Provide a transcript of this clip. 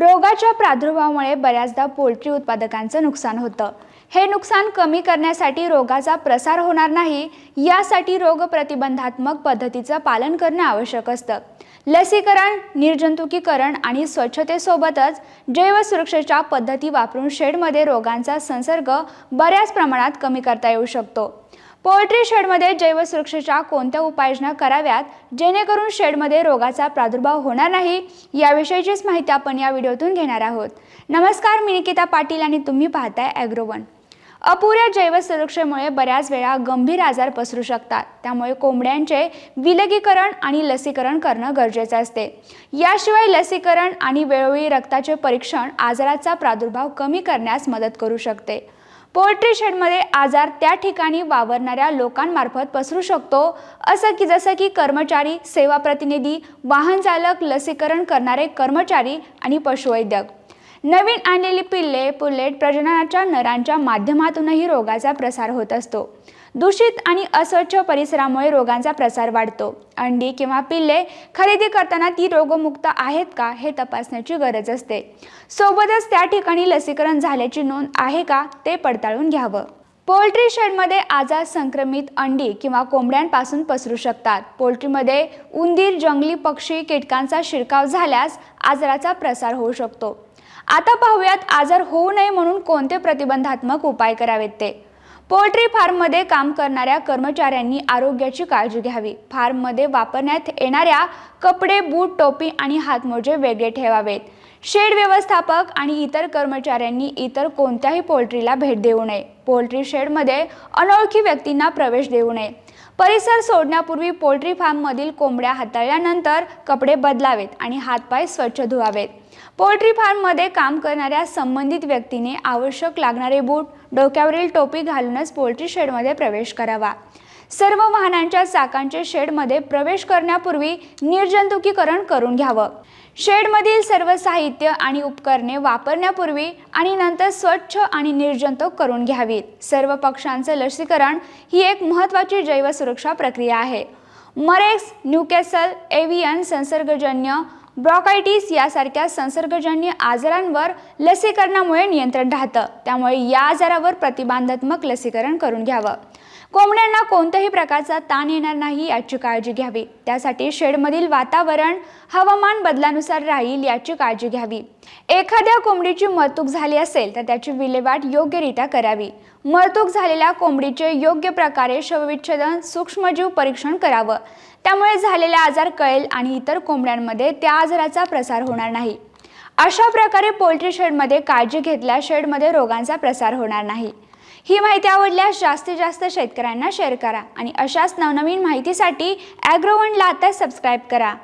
रोगाच्या प्रादुर्भावामुळे बऱ्याचदा पोल्ट्री उत्पादकांचं नुकसान होतं. हे नुकसान कमी करण्यासाठी रोगाचा प्रसार होणार नाही यासाठी रोग प्रतिबंधात्मक पद्धतीचं पालन करणं आवश्यक असतं. लसीकरण निर्जंतुकीकरण आणि स्वच्छतेसोबतच जैवसुरक्षेच्या पद्धती वापरून शेडमध्ये रोगांचा संसर्ग बऱ्याच प्रमाणात कमी करता येऊ शकतो. पोल्ट्री शेडमध्ये जैवसुरक्षेच्या कोणत्या उपाययोजना कराव्यात जेणेकरून शेडमध्ये रोगाचा प्रादुर्भाव होणार नाही याविषयीचीच माहिती आपण या व्हिडिओतून घेणार आहोत. नमस्कार मी निकिता पाटील आणि तुम्ही पाहताय ॲग्रोवन अपुऱ्या जैवसुरक्षेमुळे बऱ्याच वेळा गंभीर आजार पसरू शकतात. त्यामुळे कोंबड्यांचे विलगीकरण आणि लसीकरण करणं गरजेचं असते. याशिवाय लसीकरण आणि वेळोवेळी रक्ताचे परीक्षण आजाराचा प्रादुर्भाव कमी करण्यास मदत करू शकते. पोल्ट्री शेडमध्ये आजार त्या ठिकाणी वावरणाऱ्या लोकांमार्फत पसरू शकतो. असं की जसं की कर्मचारी सेवा प्रतिनिधी वाहन चालक लसीकरण करणारे कर्मचारी आणि पशुवैद्यक. नवीन आणलेली पिल्ले पुलेट प्रजननाच्या नरांच्या माध्यमातूनही रोगाचा प्रसार होत असतो. दूषित आणि अस्वच्छ परिसरामुळे रोगांचा प्रसार वाढतो. अंडी किंवा पिल्ले खरेदी करताना ती रोगमुक्त आहेत का हे तपासण्याची गरज असते. सोबतच त्या ठिकाणी लसीकरण झाल्याची नोंद आहे का ते पडताळून घ्यावं. पोल्ट्री शेडमध्ये आजार संक्रमित अंडी किंवा कोंबड्यांपासून पसरू शकतात. पोल्ट्रीमध्ये उंदीर जंगली पक्षी कीटकांचा शिरकाव झाल्यास आजाराचा प्रसार होऊ शकतो. आता पाहूयात आजार होऊ नये म्हणून कोणते प्रतिबंधात्मक उपाय करावेत ते? पोल्ट्री फार्ममध्ये काम करणाऱ्या कर्मचाऱ्यांनी आरोग्याची काळजी घ्यावी. फार्ममध्ये वापरण्यात येणाऱ्या कपडे बूट टोपी आणि हातमोजे वेगळे ठेवावेत. शेड व्यवस्थापक आणि इतर कर्मचाऱ्यांनी इतर कोणत्याही पोल्ट्रीला भेट देऊ नये. पोल्ट्री शेडमध्ये अनोळखी व्यक्तींना प्रवेश देऊ नये. परिसर सोडण्यापूर्वी पोल्ट्री फार्ममधील कोंबड्या हाताळल्यानंतर कपडे बदलावेत आणि हातपाय स्वच्छ धुवावेत. पोल्ट्री फार्ममध्ये काम करणाऱ्या संबंधित व्यक्तीने आवश्यक लागणारे बूट डोक्यावरील टोपी घालूनच पोल्ट्री शेडमध्ये प्रवेश करावा. सर्व वाहनांच्या चाकांचे शेडमध्ये प्रवेश करण्यापूर्वी निर्जंतुकीकरण करून घ्यावं. शेडमधील सर्व साहित्य आणि उपकरणे वापरण्यापूर्वी आणि नंतर स्वच्छ आणि निर्जंतुक करून घ्यावीत. सर्व पक्ष्यांचे लसीकरण ही एक महत्त्वाची जैवसुरक्षा प्रक्रिया आहे. मरेक्स न्यूकॅसल एव्हियन संसर्गजन्य ब्रॉकायटिस यासारख्या संसर्गजन्य आजारांवर लसीकरणामुळे नियंत्रण राहतं. त्यामुळे या आजारावर प्रतिबंधात्मक लसीकरण करून घ्यावं. कोंबड्यांना कोणत्याही प्रकारचा ताण येणार नाही याची काळजी घ्यावी. त्यासाठी शेडमधील वातावरण हवामान बदलानुसार राहील याची काळजी घ्यावी. एखाद्या कोंबडीची मरतूक झाली असेल तर त्याची विल्हेवाट योग्यरित्या करावी. मरतूक झालेल्या कोंबडीचे योग्य प्रकारे शवविच्छेदन सूक्ष्मजीव परीक्षण करावं. त्यामुळे झालेला आजार कळेल आणि इतर कोंबड्यांमध्ये त्या आजाराचा प्रसार होणार नाही. अशा प्रकारे पोल्ट्री शेडमध्ये काळजी घेतल्यास शेडमध्ये रोगांचा प्रसार होणार नाही. ही माहिती आवडल्यास जास्तीत जास्त शेतकऱ्यांना शेअर करा आणि अशाच नवनवीन माहितीसाठी ॲग्रोवनला आता सबस्क्राईब करा.